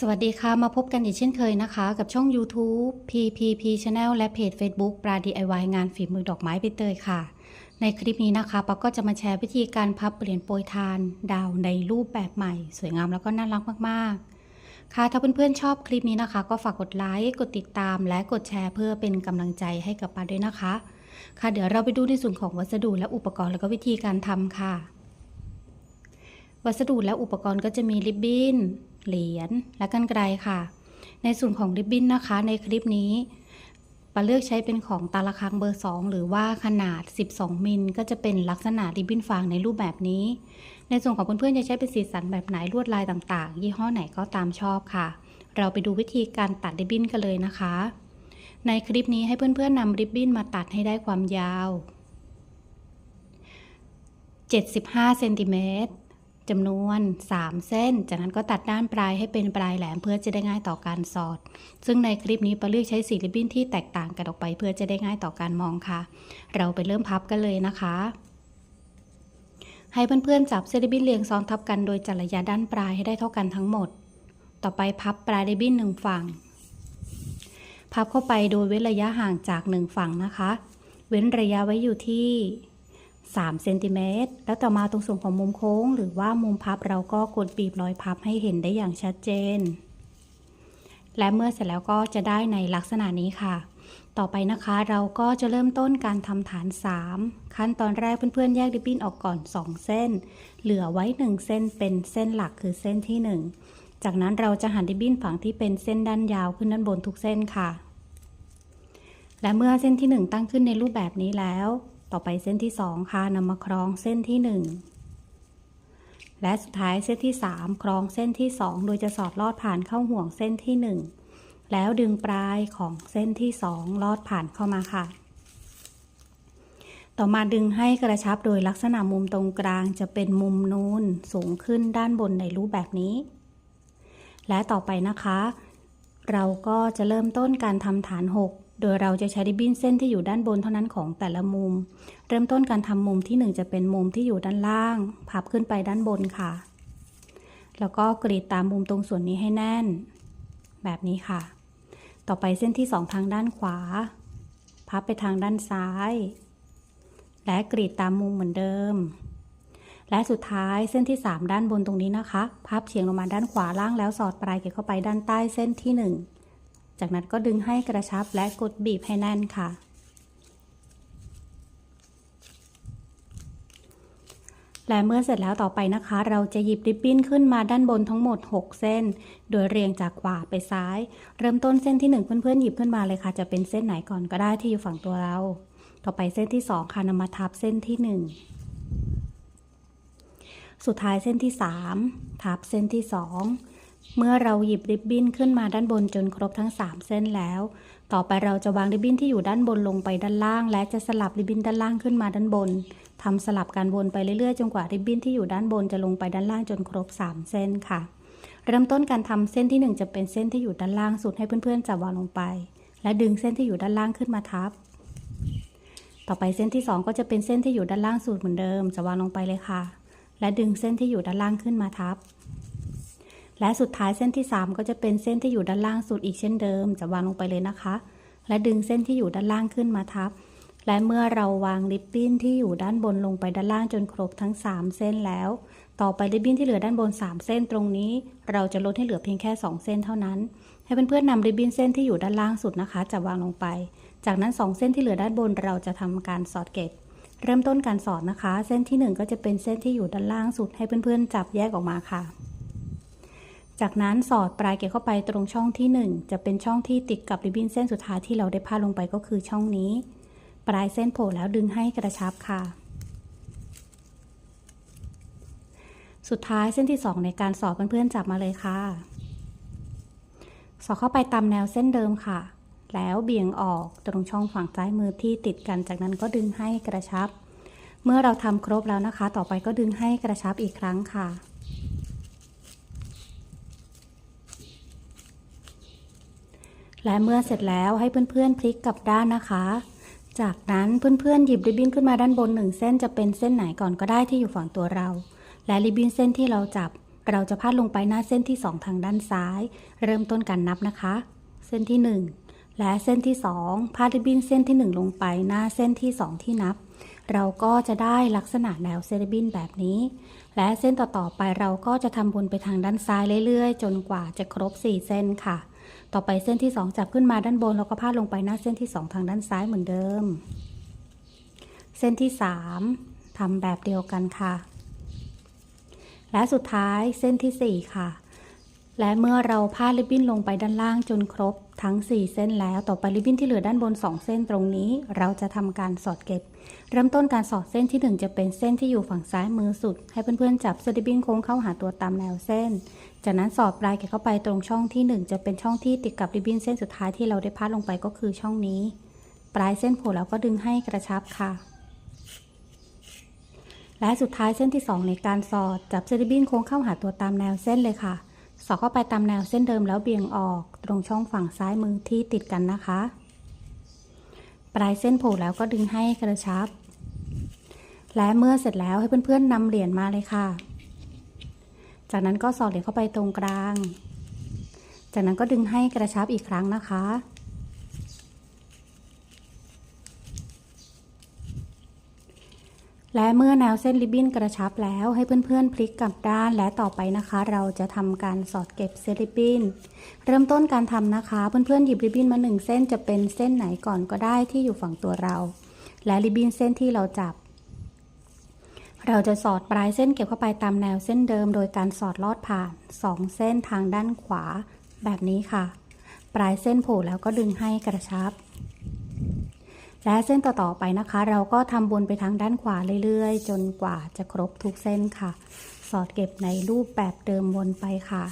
สวัสดีค่ะ มาพบกันอีกเช่นเคยนะคะ กับช่อง YouTube PPP Channel และเพจ Facebook ปลา DIY งานฝีมือดอกไม้ใบเตยค่ะ ในคลิปนี้นะคะป๊าก็จะมาแชร์วิธีการพับเปลี่ยนโปรยทาน ดาวในรูปแบบใหม่ สวยงามแล้วก็น่ารักมากๆ ค่ะถ้าเพื่อนๆชอบคลิปนี้นะคะ ก็ฝากกดไลค์กดติดตาม และกดแชร์เพื่อเป็นกำลังใจให้กับปาด้วยนะคะ ค่ะเดี๋ยวเราไปดูในส่วนของวัสดุและอุปกรณ์แล้วก็วิธีการทำค่ะ วัสดุและอุปกรณ์ก็จะมีริบบิ้น เหรียญและกันไกรค่ะ ในส่วนของริบบิ้นนะคะ ในคลิปนี้ปาเลือกใช้เป็นของตาละคังเบอร์ 2 หรือว่าขนาด 12 มิล ก็จะเป็นลักษณะริบบิ้นฟางในรูปแบบนี้ ในส่วนของเพื่อนๆจะใช้เป็นสีสันแบบไหนลวดลายต่างๆ ยี่ห้อไหนก็ตามชอบค่ะ เราไปดูวิธีการตัดริบบิ้นกันเลยนะคะ ในคลิปนี้ให้เพื่อนๆนำริบบิ้นมาตัดให้ได้ความยาว 75เซนติเมตร จำนวน 3 เส้น จากนั้นก็ตัดด้านปลายให้เป็นปลายแหลมเพื่อจะได้ง่ายต่อการสอด ซึ่งในคลิปนี้ปาเลือกใช้สีริบบิ้นที่แตกต่างกันออกไปเพื่อจะได้ง่ายต่อการมองค่ะ เราไปเริ่มพับกันเลยนะคะ ให้เพื่อนๆจับเส้นริบบิ้นเรียงซ้อนทับกันโดยจัดระยะด้านปลายให้ได้เท่ากันทั้งหมด ต่อไปพับปลายริบบิ้นหนึ่งฝั่ง พับเข้าไปโดยเว้นระยะห่างจากหนึ่งฝั่งนะคะ เว้นระยะไว้อยู่ที่ 3เซนติเมตรแล้วต่อมาตรงส่วนของมุมโค้ง หรือว่ามุมพับเราก็กดบีบรอยพับให้เห็นได้อย่างชัดเจน และเมื่อเสร็จแล้วก็จะได้ในลักษณะนี้ค่ะ ต่อไปนะคะเราก็จะเริ่มต้นการทำฐาน 3 ขั้นตอนแรกเพื่อนๆ แยกริบบิ้นออกก่อน 2 เส้น เหลือไว้ 1 เส้นเป็นเส้นหลักคือเส้นที่ 1 จากนั้นเราจะหันริบบิ้นฝั่งที่เป็นเส้นด้านยาวขึ้นด้านบนทุกเส้นค่ะ และเมื่อเส้นที่ 1 ตั้งขึ้นในรูปแบบนี้แล้ว ต่อไปเส้นที่ 2 ค่ะนำมาคล้องเส้นที่ 1 และสุดท้ายเส้นที่ 3คล้องเส้นที่ 2 โดยจะสอดลอดผ่านเข้าห่วงเส้นที่ 1 แล้วดึงปลายของเส้นที่ 2 ลอดผ่านเข้ามาค่ะ ต่อมาดึงให้กระชับโดยลักษณะมุมตรงกลางจะเป็นมุมนูนสูงขึ้นด้านบนในรูปแบบนี้ และต่อไปนะคะ เราก็จะเริ่มต้นการทำฐาน 6 โดยเราจะใช้ริบบิ้นเส้นที่อยู่ด้านบนเท่านั้นของแต่ละมุม เริ่มต้นการทำมุมที่ 1 จะเป็นมุมที่อยู่ด้านล่าง พับขึ้นไปด้านบนค่ะ แล้วก็กรีดตามมุมตรงส่วนนี้ให้แน่น แบบนี้ค่ะ ต่อไปเส้นที่ 2 ทางด้านขวา พับไปทางด้านซ้าย และกรีดตามมุมเหมือนเดิม และสุดท้ายเส้นที่ 3 ด้านบนตรงนี้นะคะ พับเฉียงลงมาด้านขวาล่างแล้วสอดปลายเก็บเข้าไปด้านใต้เส้นที่ 1 จากนั้นก็ดึงให้กระชับและกดบีบให้แน่นค่ะ และเมื่อเสร็จแล้วต่อไปนะคะ เราจะหยิบริบบิ้นขึ้นมาด้านบนทั้งหมด 6 เส้น โดยเรียงจากขวาไปซ้าย เริ่มต้นเส้นที่ 1 เพื่อนๆหยิบขึ้นมาเลยค่ะ จะเป็นเส้นไหนก่อนก็ได้ที่อยู่ฝั่งตัวเรา ต่อไปเส้นที่ 2 ค่ะนำมาทับเส้นที่ 1สุดท้ายเส้นที่ 3 ทับเส้นที่ 2 เมื่อเราหยิบริบบิ้นขึ้นมาด้านบนจนครบทั้ง 3 เส้นแล้ว ต่อไปเราจะวางริบบิ้นที่อยู่ด้านบนลงไปด้านล่าง และจะสลับริบบิ้นด้านล่างขึ้นมาด้านบนทำสลับการวนไปเรื่อยๆ จนกว่าริบบิ้นที่อยู่ด้านบนจะลงไปด้านล่างจนครบ 3 เส้นค่ะ เริ่มต้นการทำเส้นที่ 1 จะเป็นเส้นที่อยู่ด้านล่างสุดให้เพื่อนๆจับวางลงไป และดึงเส้นที่อยู่ด้านล่างขึ้นมาทับ ต่อไปเส้นที่ 2 ก็จะเป็นเส้นที่อยู่ด้านล่างสุดเหมือนเดิมจะวางลงไปเลยค่ะ และดึงเส้นที่อยู่ด้านล่างขึ้นมาทับ และสุดท้ายเส้นที่ 3 ก็จะเป็นเส้นที่อยู่ด้านล่างสุดอีกเช่นเดิม จะวางลงไปเลยนะคะ และดึงเส้นที่อยู่ด้านล่างขึ้นมาทับ และเมื่อเราวางริบบิ้นที่อยู่ด้านบนลงไปด้านล่างจนครบทั้ง 3 เส้นแล้ว ต่อไปริบบิ้นที่เหลือด้านบน 3 เส้นตรงนี้ เราจะลดให้เหลือเพียงแค่ 2 เส้นเท่านั้น ให้เพื่อนๆนำริบบิ้นเส้นที่อยู่ด้านล่างสุดนะคะ จะวางลงไป จากนั้น 2 เส้นที่เหลือด้านบนเราจะทำการสอดเก็บเริ่มต้นการสอดนะคะ เส้นที่ 1 ก็จะเป็นเส้นที่อยู่ด้านล่างสุดให้เพื่อนๆ จับแยกออกมาค่ะ จากนั้นสอดปลายเก็บเข้าไปตรงช่องที่ 1 จะเป็นช่องที่ติดกับริบบิ้นเส้นสุดท้ายที่เราได้พาดลงไปก็คือช่องนี้ ปลายเส้นโผล่แล้วดึงให้กระชับค่ะ สุดท้ายเส้นที่ 2 ในการสอดเพื่อนๆจับมาเลยค่ะ สอดเข้าไปตามแนวเส้นเดิมค่ะ แล้วเบี่ยงออกตรงช่องฝั่งซ้ายมือที่ติดกันจากนั้นก็ดึงให้กระชับ เมื่อเราทำครบแล้วนะคะ ต่อไปก็ดึงให้กระชับอีกครั้งค่ะ และเมื่อเสร็จแล้วให้เพื่อนๆพลิกกลับด้านนะคะ จากนั้นเพื่อนๆหยิบริบบิ้นขึ้นมาด้านบนหนึ่งเส้นจะเป็นเส้นไหนก่อนก็ได้ที่อยู่ฝั่งตัวเรา และริบบิ้นเส้นที่เราจับ เราจะพาดลงไปหน้าเส้นที่ 2 ทางด้านซ้าย เริ่มต้นการนับนะคะ เส้นที่ 1 และเส้นที่ 2 พาดริบบิ้นเส้นที่ 1 ลงไปหน้าเส้นที่ 2 ที่นับเราก็จะได้ลักษณะแนวเซริบบินแบบนี้ และเส้นต่อๆไปเราก็จะทำวนไปทางด้านซ้ายเรื่อยๆ จนกว่าจะครบ 4 เส้นค่ะ ต่อไปเส้นที่ 2 จับขึ้นมาด้านบนแล้วก็พาดลงไปหน้าเส้นที่ 2 ทางด้านซ้ายเหมือนเดิม เส้นที่ 3ทำแบบเดียวกันค่ะ และสุดท้ายเส้นที่ 4 ค่ะ และเมื่อเราพาดริบบิ้นลงไปด้านล่างจนครบทั้ง 4 เส้นแล้วต่อไปริบบิ้นที่เหลือด้านบน 2 เส้นตรงนี้ เราจะทำการสอดเก็บ เริ่มต้นการสอดเส้นที่ 1 จะเป็นเส้นที่อยู่ฝั่งซ้ายมือสุด ให้เพื่อนๆจับส้นริบบิ้นโค้งเข้าหาตัวตามแนวเส้น จากนั้นสอดปลายเก็บเข้าไปตรงช่องที่ 1 จะเป็นช่องที่ติดกับริบบิ้นเส้นสุดท้ายที่เราได้พาดลงไปก็คือช่องนี้ ปลายเส้นโผล่แล้วก็ดึงให้กระชับค่ะ และสุดท้ายเส้นที่ 2 ในการสอดจับเซริบินโค้งเข้าหาตัวตามแนวเส้นเลยค่ะ สอดเข้าไปตามแนวเส้นเดิมแล้วเบี่ยงออก ตรงช่องฝั่งซ้ายมือที่ติดกันนะคะ ปลายเส้นโผล่แล้วก็ดึงให้กระชับ และเมื่อเสร็จแล้วให้เพื่อนๆนำเหรียญมาเลยค่ะ จากนั้นก็สอดเหรียญเข้าไปตรงกลาง จากนั้นก็ดึงให้กระชับอีกครั้งนะคะ และเมื่อแนวเส้นริบบิ้นกระชับแล้วให้เพื่อนๆพลิกกลับด้านและต่อไปนะคะ เราจะทำการสอดเก็บเส้นริบบิ้นเริ่มต้นการทำนะคะ เพื่อนๆหยิบริบบิ้นมาหนึ่งเส้นจะเป็นเส้นไหนก่อนก็ได้ที่อยู่ฝั่งตัวเรา และริบบิ้นเส้นที่เราจับ เราจะสอดปลายเส้นเก็บเข้าไปตามแนวเส้นเดิม โดยการสอดลอดผ่านสองเส้นทางด้านขวา แบบนี้ค่ะ ปลายเส้นโผล่แล้วก็ดึงให้กระชับ และเส้นต่อๆไปนะคะ เราก็ทำวนไปทางด้านขวาเรื่อยๆ จนกว่าจะครบทุกเส้นค่ะ สอดเก็บในรูปแบบเดิมวนไปค่ะ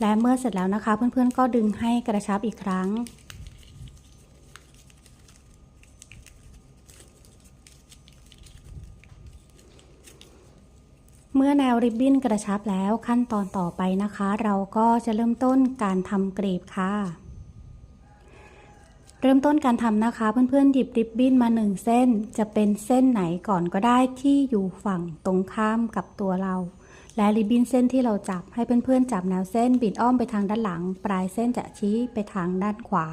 และเมื่อเสร็จแล้วนะคะ เพื่อนๆก็ดึงให้กระชับอีกครั้ง เมื่อแน วริบบิ้นกระชับแล้วขั้นตอนต่อไปนะคะ เราก็จะเริ่มต้นการทำกรีบค่ะ เริ่มต้นการทำนะคะ เพื่อนๆหยิบริบบิ้นมาหนึ่งเส้น จะเป็นเส้นไหนก่อนก็ได้ที่อยู่ฝั่งตรงข้ามกับตัวเรา และริบบิ้นเส้นที่เราจับให้เพื่อนๆจับแนวเส้นบิดอ้อมไปทางด้านหลัง ปลายเส้นจะชี้ไปทางด้านขวา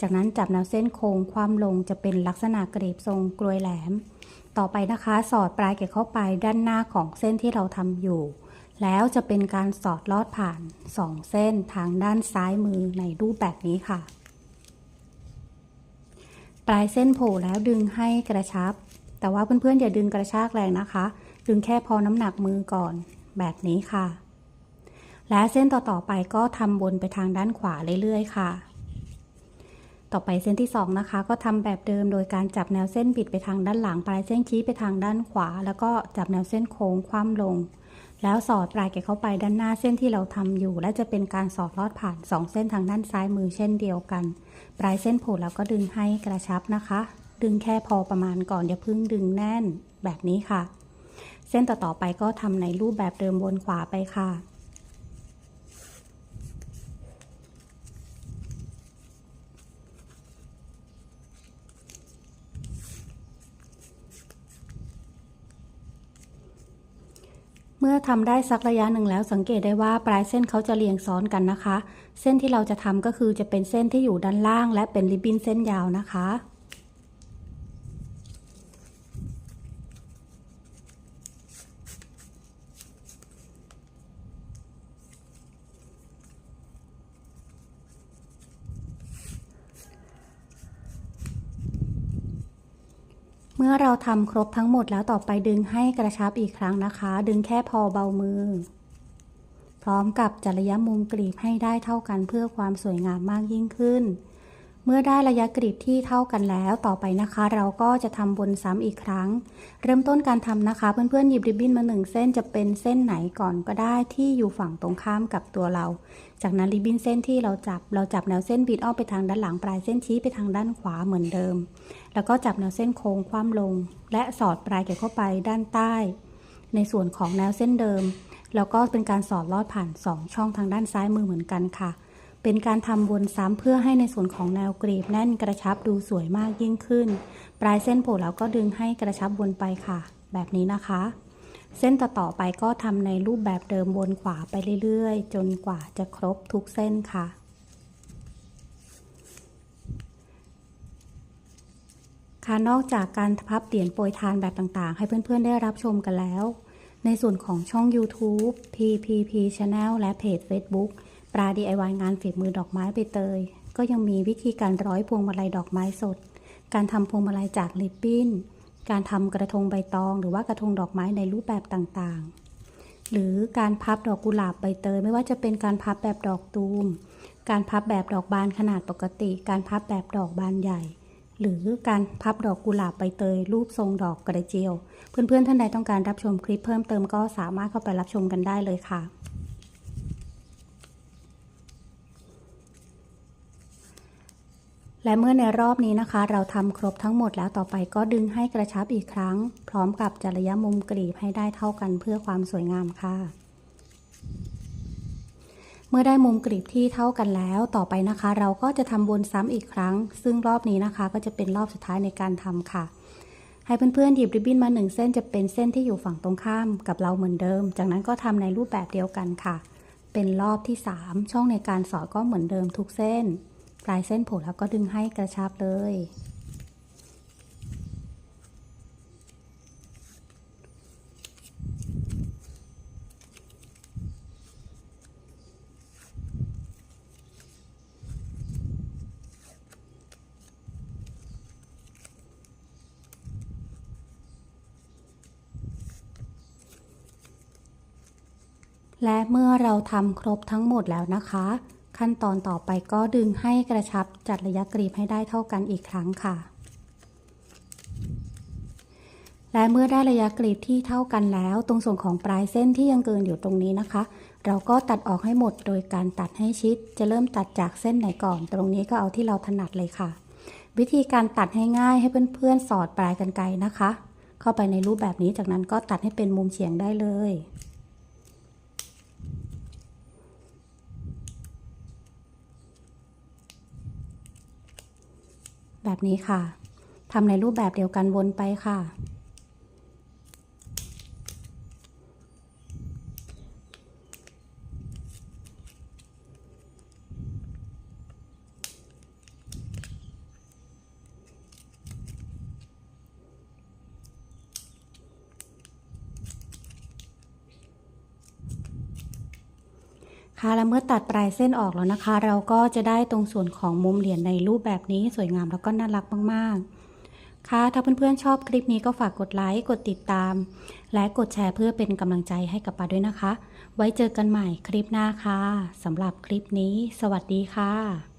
จากนั้นจับแนวเส้นโค้งความลงจะเป็นลักษณะกรีบทรงกลวยแหลม ต่อไปนะคะสอดปลายเก็บเข้าไปด้านหน้าของเส้นที่เราทำอยู่ แล้วจะเป็นการสอดลอดผ่าน 2 เส้นทางด้านซ้ายมือในรูปแบบนี้ค่ะ ปลายเส้นโผล่แล้วดึงให้กระชับ แต่ว่าเพื่อนๆอย่าดึงกระชากแรงนะคะ ดึงแค่พอน้ำหนักมือก่อนแบบนี้ค่ะ และเส้นต่อๆไปก็ทำบนไปทางด้านขวาเรื่อยๆค่ะ ต่อไปเส้นที่ 2 นะคะ ก็ทำแบบเดิมโดยการจับแนวเส้นบิดไปทางด้านหลัง ปลายเส้นชี้ไปทางด้านขวา แล้วก็จับแนวเส้นโค้งคว่ำลง แล้วสอดปลายเก็บเข้าไปด้านหน้าเส้นที่เราทำอยู่ และจะเป็นการสอดลอดผ่าน 2 เส้นทางด้านซ้ายมือเช่นเดียวกัน ปลายเส้นโผล่แล้วก็ดึงให้กระชับนะคะ ดึงแค่พอประมาณก่อนอย่าพิ่งดึงแน่นแบบนี้ค่ะ เส้นต่อๆไปก็ทำในรูปแบบเดิมบนขวาไปค่ะ เมื่อทำได้สักระยะหนึ่งแล้วสังเกตได้ว่าปลายเส้นเขาจะเรียงซ้อนกันนะคะ เส้นที่เราจะทำก็คือจะเป็นเส้นที่อยู่ด้านล่าง และเป็นริบบิ้นเส้นยาวนะคะ เมื่อเราทำครบทั้งหมดแล้วต่อไปดึงให้กระชับอีกครั้งนะคะ ดึงแค่พอเบามือ พร้อมกับจัดระยะมุมกรีบให้ได้เท่ากันเพื่อความสวยงามมากยิ่งขึ้น มื่อได้ระยะกรีบที่เท่ากันแล้วต่อไปนะคะ เราก็จะทำบนซ้ำอีกครั้ง เริ่มต้นการทำนะคะ เพื่อนๆหยิบริบบิ้นมาหนึ่งเส้นจะเป็นเส้นไหนก่อนก็ได้ที่อยู่ฝั่งตรงข้ามกับตัวเรา จากนั้นริบบิ้นเส้นที่เราจับ เราจับแนวเส้นบิดอ้อมไปทางด้านหลังปลายเส้นชี้ไปทางด้านขวาเหมือนเดิม แล้วก็จับแนวเส้นโค้งคว่ำลง และสอดปลายเก็บเข้าไปด้านใต้ ในส่วนของแนวเส้นเดิม แล้วก็เป็นการสอดลอดผ่าน 2 ช่องทางด้านซ้ายมือเหมือนกันค่ะ เป็นการทำวนซ้ำเพื่อให้ในส่วนของแนวกรีบแน่นกระชับดูสวยมากยิ่งขึ้น ปลายเส้นโผล่แล้วก็ดึงให้กระชับวนไปค่ะ แบบนี้นะคะ เส้นต่อๆไปก็ทำในรูปแบบเดิมวนขวาไปเรื่อยๆ จนกว่าจะครบทุกเส้นค่ะค่ะนอกจากการพับเหรียญโปรยทานแบบต่างๆ ให้เพื่อนๆได้รับชมกันแล้ว ในส่วนของช่อง YouTube PPP Channel และเพจ Facebook ปลา DIY งานฝีมือดอกไม้ใบเตย ก็ยังมีวิธีการร้อยพวงมาลัยดอกไม้สด การทำพวงมาลัยจากริบบิ้น การทำกระทงใบตอง หรือว่ากระทงดอกไม้ในรูปแบบต่างๆ หรือการพับดอกกุหลาบใบเตย ไม่ว่าจะเป็นการพับแบบดอกตูม การพับแบบดอกบานขนาดปกติ การพับแบบดอกบานใหญ่ หรือการพับดอกกุหลาบใบเตย รูปทรงดอกกระเจียว เพื่อนๆท่านใดต้องการรับชมคลิปเพิ่มเติมก็สามารถเข้าไปรับชมกันได้เลยค่ะ และเมื่อในรอบนี้นะคะ เราทำครบทั้งหมดแล้วต่อไปก็ดึงให้กระชับอีกครั้ง พร้อมกับจัดระยะมุมกรีบให้ได้เท่ากันเพื่อความสวยงามค่ะ เมื่อได้มุมกรีบที่เท่ากันแล้วต่อไปนะคะ เราก็จะทำวนซ้ำอีกครั้ง ซึ่งรอบนี้นะคะ ก็จะเป็นรอบสุดท้ายในการทำค่ะ ให้เพื่อนๆหยิบริบบิ้นมาหนึ่งเส้นจะเป็นเส้นที่อยู่ฝั่งตรงข้ามกับเราเหมือนเดิม จากนั้นก็ทำในรูปแบบเดียวกันค่ะ เป็นรอบที่ 3 ช่องในการสอดก็เหมือนเดิมทุกเส้น ปลายเส้นผล่แล้วก็ดึงให้กระชับเลย และเมื่อเราทำครบทั้งหมดแล้วนะคะ ขั้นตอนต่อไปก็ดึงให้กระชับจัดระยะกรีบให้ได้เท่ากันอีกครั้งค่ะ และเมื่อได้ระยะกรีบที่เท่ากันแล้ว ตรงส่วนของปลายเส้นที่ยังเกินอยู่ตรงนี้นะคะ เราก็ตัดออกให้หมดโดยการตัดให้ชิด จะเริ่มตัดจากเส้นไหนก่อน ตรงนี้ก็เอาที่เราถนัดเลยค่ะ วิธีการตัดให้ง่ายให้เพื่อนๆสอดปลายกันไกรนะคะ เข้าไปในรูปแบบนี้จากนั้นก็ตัดให้เป็นมุมเฉียงได้เลย แบบนี้ค่ะทำในรูปแบบเดียวกันวนไปค่ะ ค่ะแล้วเมื่อตัดปลายเส้นออกแล้วนะคะ เราก็จะได้ตรงส่วนของมุมเหรียญในรูปแบบนี้สวยงามแล้วก็น่ารักมากๆ ค่ะ ถ้าเพื่อนๆชอบคลิปนี้ก็ฝากกดไลค์ กดติดตาม และกดแชร์เพื่อเป็นกำลังใจให้กับปาด้วยนะคะ ไว้เจอกันใหม่คลิปหน้าค่ะสำหรับคลิปนี้ สวัสดีค่ะ